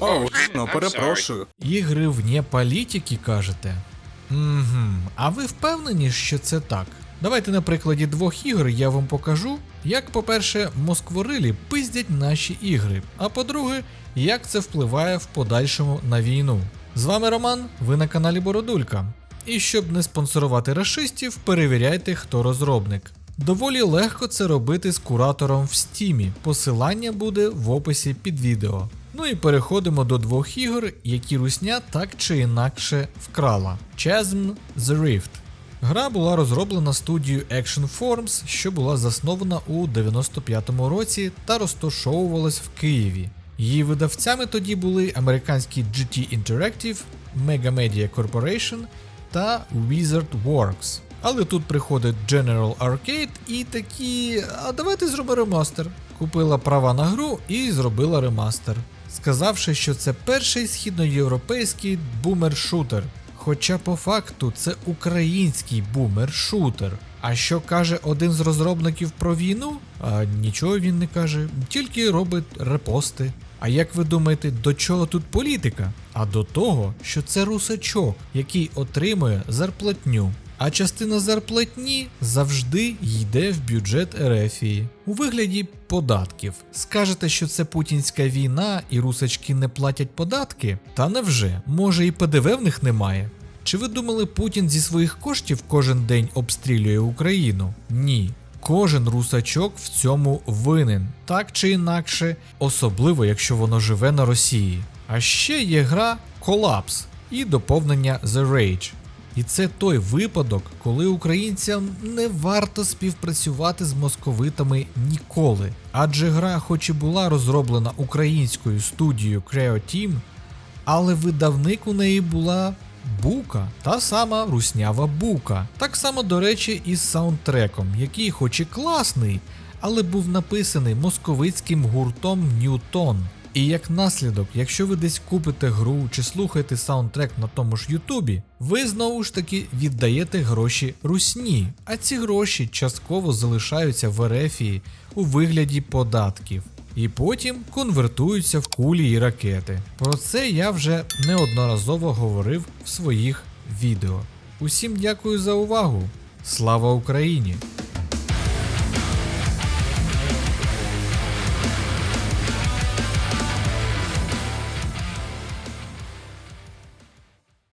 О, ну перепрошую. Ігри вне політики, кажете? Угу. А ви впевнені, що це так? Давайте на прикладі двох ігор я вам покажу, як, по-перше, москворилі пиздять наші ігри, а по-друге, як це впливає в подальшому на війну. З вами Роман, ви на каналі Бородулька. І щоб не спонсорувати расистів, перевіряйте, хто розробник. Доволі легко це робити з куратором в стімі. Посилання буде в описі під відео. Ну і переходимо до двох ігор, які русня так чи інакше вкрала: Chasm The Rift. Гра була розроблена студією Action Forms, що була заснована у 95-му році та розташовувалась в Києві. Її видавцями тоді були американські GT Interactive, Mega Media Corporation та Wizard Works. Але тут приходить General Arcade і такі. А давайте зробимо ремастер. Купила права на гру і зробила ремастер, сказавши, що це перший східноєвропейський бумер-шутер. Хоча по факту це український бумер-шутер. А що каже один з розробників про війну? А нічого він не каже, тільки робить репости. А як ви думаєте, до чого тут політика? А до того, що це русачок, який отримує зарплатню. А частина зарплатні завжди йде в бюджет Ерефії у вигляді податків. Скажете, що це путінська війна і русачки не платять податки? Та невже? Може і ПДВ в них немає? Чи ви думали, Путін зі своїх коштів кожен день обстрілює Україну? Ні. Кожен русачок в цьому винен, так чи інакше, особливо якщо воно живе на Росії. А ще є гра Колапс і доповнення The Rage. І це той випадок, коли українцям не варто співпрацювати з московитами ніколи. Адже гра, хоч і була розроблена українською студією Creoteam, але видавник у неї була Бука, та сама руснява Бука. Так само, до речі, і з саундтреком, який, хоч і класний, але був написаний московицьким гуртом Ньютон. І як наслідок, якщо ви десь купите гру чи слухаєте саундтрек на тому ж Ютубі, ви знову ж таки віддаєте гроші русні, а ці гроші частково залишаються в Ерефії у вигляді податків. І потім конвертуються в кулі і ракети. Про це я вже неодноразово говорив в своїх відео. Усім дякую за увагу. Слава Україні!